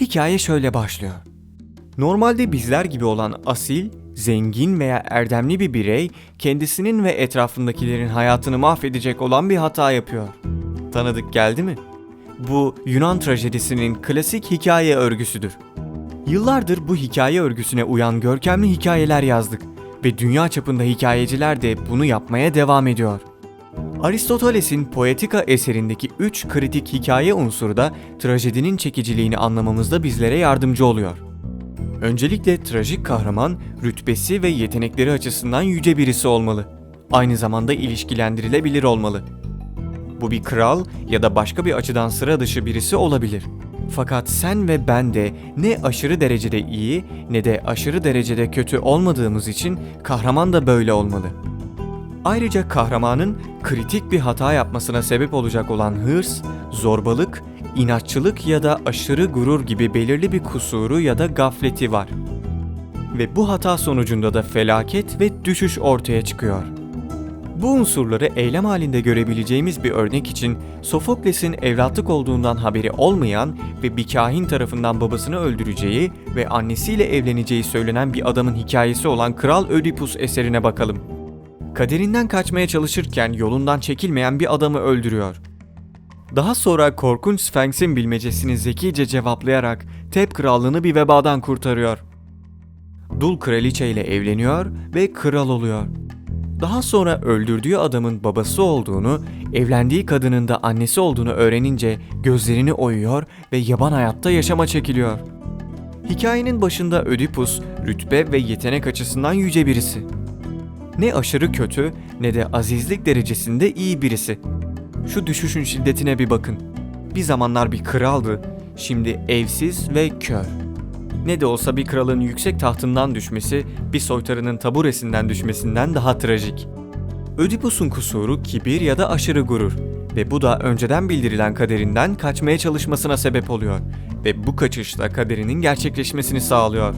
hikaye şöyle başlıyor. Normalde bizler gibi olan asil, zengin veya erdemli bir birey kendisinin ve etrafındakilerin hayatını mahvedecek olan bir hata yapıyor. Tanıdık geldi mi? Bu Yunan trajedisinin klasik hikaye örgüsüdür. Yıllardır bu hikaye örgüsüne uyan görkemli hikayeler yazdık ve dünya çapında hikayeciler de bunu yapmaya devam ediyor. Aristoteles'in Poetika eserindeki 3 kritik hikaye unsuru da trajedinin çekiciliğini anlamamızda bizlere yardımcı oluyor. Öncelikle trajik kahraman rütbesi ve yetenekleri açısından yüce birisi olmalı. Aynı zamanda ilişkilendirilebilir olmalı. Bu bir kral ya da başka bir açıdan sıra dışı birisi olabilir. Fakat sen ve ben de ne aşırı derecede iyi ne de aşırı derecede kötü olmadığımız için kahraman da böyle olmalı. Ayrıca kahramanın kritik bir hata yapmasına sebep olacak olan hırs, zorbalık, inatçılık ya da aşırı gurur gibi belirli bir kusuru ya da gafleti var. Ve bu hata sonucunda da felaket ve düşüş ortaya çıkıyor. Bu unsurları eylem halinde görebileceğimiz bir örnek için Sofokles'in evlatlık olduğundan haberi olmayan ve bir kahin tarafından babasını öldüreceği ve annesiyle evleneceği söylenen bir adamın hikayesi olan Kral Ödipus eserine bakalım. Kaderinden kaçmaya çalışırken yolundan çekilmeyen bir adamı öldürüyor. Daha sonra korkunç Sphinx'in bilmecesini zekice cevaplayarak Tep krallığını bir vebadan kurtarıyor. Dul kraliçe ile evleniyor ve kral oluyor. Daha sonra öldürdüğü adamın babası olduğunu, evlendiği kadının da annesi olduğunu öğrenince gözlerini oyuyor ve yaban hayatta yaşama çekiliyor. Hikayenin başında Ödipus, rütbe ve yetenek açısından yüce birisi. Ne aşırı kötü ne de azizlik derecesinde iyi birisi. Şu düşüşün şiddetine bir bakın. Bir zamanlar bir kraldı, şimdi evsiz ve kör. Ne de olsa bir kralın yüksek tahtından düşmesi, bir soytarının taburesinden düşmesinden daha trajik. Ödipus'un kusuru kibir ya da aşırı gurur ve bu da önceden bildirilen kaderinden kaçmaya çalışmasına sebep oluyor ve bu kaçışta kaderinin gerçekleşmesini sağlıyor.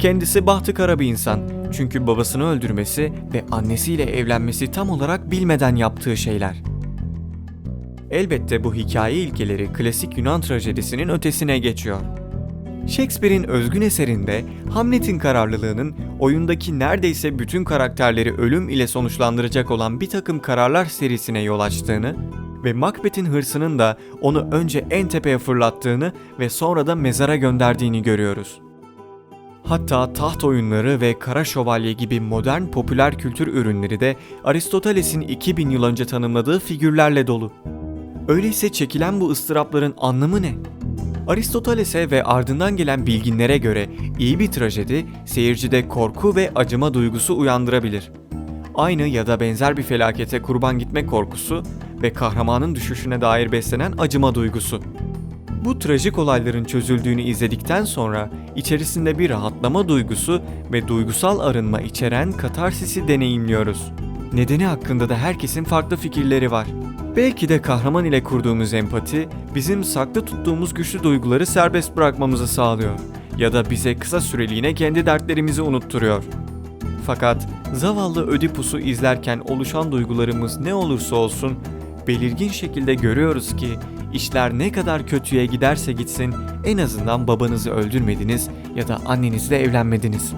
Kendisi bahtı kara bir insan çünkü babasını öldürmesi ve annesiyle evlenmesi tam olarak bilmeden yaptığı şeyler. Elbette bu hikaye ilkeleri klasik Yunan trajedisinin ötesine geçiyor. Shakespeare'in özgün eserinde Hamlet'in kararlılığının oyundaki neredeyse bütün karakterleri ölüm ile sonuçlandıracak olan bir takım kararlar serisine yol açtığını ve Macbeth'in hırsının da onu önce en tepeye fırlattığını ve sonra da mezara gönderdiğini görüyoruz. Hatta taht oyunları ve Kara Şövalye gibi modern popüler kültür ürünleri de Aristoteles'in 2000 yıl önce tanımladığı figürlerle dolu. Öyleyse çekilen bu ıstırapların anlamı ne? Aristoteles'e ve ardından gelen bilginlere göre iyi bir trajedi seyircide korku ve acıma duygusu uyandırabilir. Aynı ya da benzer bir felakete kurban gitme korkusu ve kahramanın düşüşüne dair beslenen acıma duygusu. Bu trajik olayların çözüldüğünü izledikten sonra içerisinde bir rahatlama duygusu ve duygusal arınma içeren katarsisi deneyimliyoruz. Nedeni hakkında da herkesin farklı fikirleri var. Belki de kahraman ile kurduğumuz empati bizim saklı tuttuğumuz güçlü duyguları serbest bırakmamızı sağlıyor ya da bize kısa süreliğine kendi dertlerimizi unutturuyor. Fakat zavallı Ödipus'u izlerken oluşan duygularımız ne olursa olsun belirgin şekilde görüyoruz ki işler ne kadar kötüye giderse gitsin en azından babanızı öldürmediniz ya da annenizle evlenmediniz.